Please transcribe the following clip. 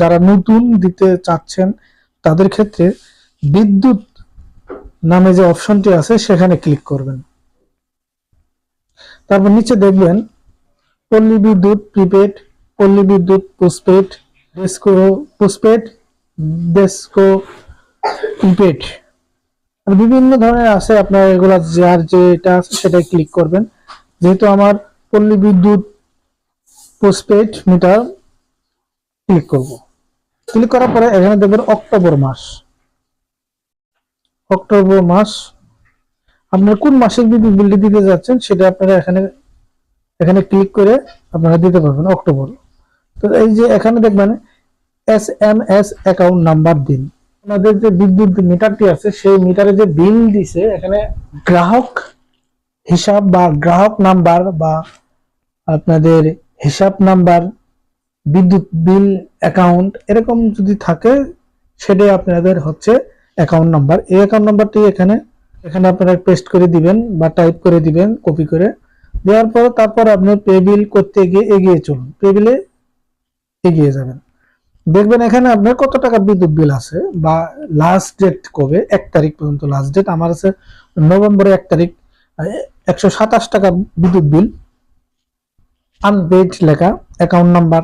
যারা নতুন দিতে চাচ্ছেন, তাদের ক্ষেত্রে বিদ্যুৎ নামে যে অপশনটি আছে, সেখানে ক্লিক করবেন। তারপর নিচে দেখবেন, পল্লী বিদ্যুৎ prepaid, Palli Bidyut postpaid, DESCO postpaid, DESCO prepaid. বিভিন্ন ধরনের আছে আপনার এগুলা, যার যেটা আছে সেটাই ক্লিক করবেন। যেহেতু আমার Palli Bidyut postpaid meter click করব। ক্লিক করার পরে এখানে দেখবেন অক্টোবর মাস। অক্টোবর মাস, আপনার কোন মাসের বিলটি দিতে যাচ্ছেন সেটা আপনারা এখানে এখানে ক্লিক করে আপনারা দিতে পারবেন অক্টোবর। তো এই যে এখানে দেখবেন S M S account number দিন। আপনাদের যে বিদ্যুৎ মিটারটি আছে, সেই মিটারে যে বিল দিছে, এখানে গ্রাহক হিসাব বা গ্রাহক নাম্বার বা আপনাদের হিসাব নাম্বার বিদ্যুৎ বিল অ্যাকাউন্ট এরকম যদি থাকে, সেটাই আপনাদের হচ্ছে অ্যাকাউন্ট নাম্বার এই অ্যাকাউন্ট নাম্বারটি এখানে এখানে আপনারা পেস্ট করে দিবেন বা টাইপ করে দিবেন কপি করে। দেওয়ার পর তারপর আপনি পে বিল করতে গিয়ে এগিয়ে চলুন। পে বিলে এগিয়ে যাবেন। দেখবেন এখানে আপনার কত টাকা বিদ্যুৎ বিল আছে বা লাস্ট ডেট কবে? এক তারিখ পর্যন্ত লাস্ট ডেট আমার আছে নভেম্বরে এক তারিখ, একশো সাতাশ টাকা বিদ্যুৎ বিল। আনপেড লেখা অ্যাকাউন্ট নাম্বার